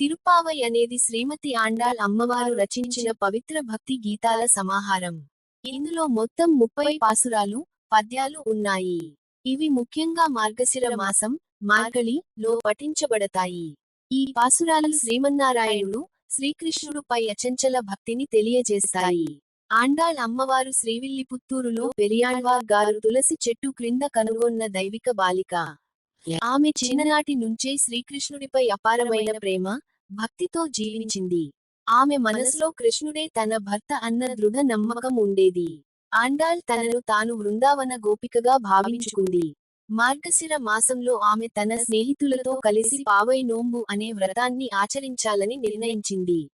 తిరుపావై అనేది శ్రీమతి ఆండాల్ అమ్మవారు రచించిన పవిత్ర భక్తి గీతాల సమాహారం. ఇందులో మొత్తం ముప్పై పాసురాలు పద్యాలు ఉన్నాయి. ఇవి ముఖ్యంగా మార్గశిర మాసం మార్గళి లో పఠించబడతాయి. ఈ పాసురాలు శ్రీమన్నారాయణుడు శ్రీకృష్ణుడుపై అచంచల భక్తిని తెలియజేస్తాయి. ఆండాళ్ అమ్మవారు శ్రీవిల్లిపుత్తూరులో పెరియాళ్వార్ గారు తులసి చెట్టు క్రింద కనుగొన్న దైవిక బాలిక. ఆమె చిన్ననాటి నుంచే శ్రీకృష్ణుడిపై అపారమైన ప్రేమ భక్తితో జీవించింది. ఆమె మనసులో కృష్ణుడే తన భర్త అన్న దృఢ నమ్మకం ఉండేది. ఆండాల్ తనను తాను వృందావన గోపికగా భావించుకుంది. మార్గశిర మాసంలో ఆమె తన స్నేహితులతో కలిసి పావై నోంబు అనే వ్రతాన్ని ఆచరించాలని నిర్ణయించింది.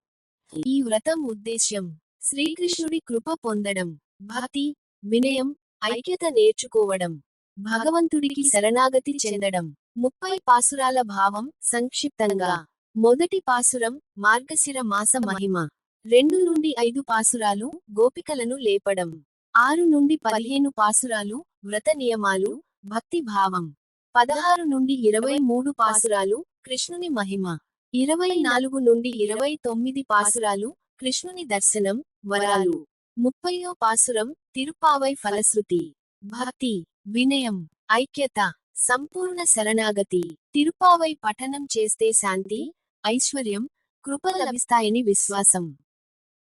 ఈ వ్రతం ఉద్దేశ్యం శ్రీకృష్ణుడి కృప పొందడం భక్తి వినయం ఐక్యత నేర్చుకోవడం. భగవంతుడికి శరణాగతి చెందడం. ముప్పై పాసురాల భావం సంక్షిప్తంగా. మొదటి పాసురం మార్గశిర మాస మహిమ. రెండు నుండి ఐదు పాసురాలు గోపికలను లేపడం. ఆరు నుండి పదిహేను పాసురాలు వ్రత నియమాలు భక్తి భావం. పదహారు నుండి ఇరవై మూడు పాసురాలు కృష్ణుని మహిమ. ఇరవై నాలుగు నుండి ఇరవై తొమ్మిది పాసురాలు కృష్ణుని దర్శనం వరాలు. ముప్పయో పాసురం తిరుపావై ఫలశ్రుతి. భక్తి. వినయం ఐక్యత సంపూర్ణ శరణాగతి తిరుపావై పఠనం చేస్తే శాంతి ఐశ్వర్యం కృప లభిస్తాయని విశ్వాసం.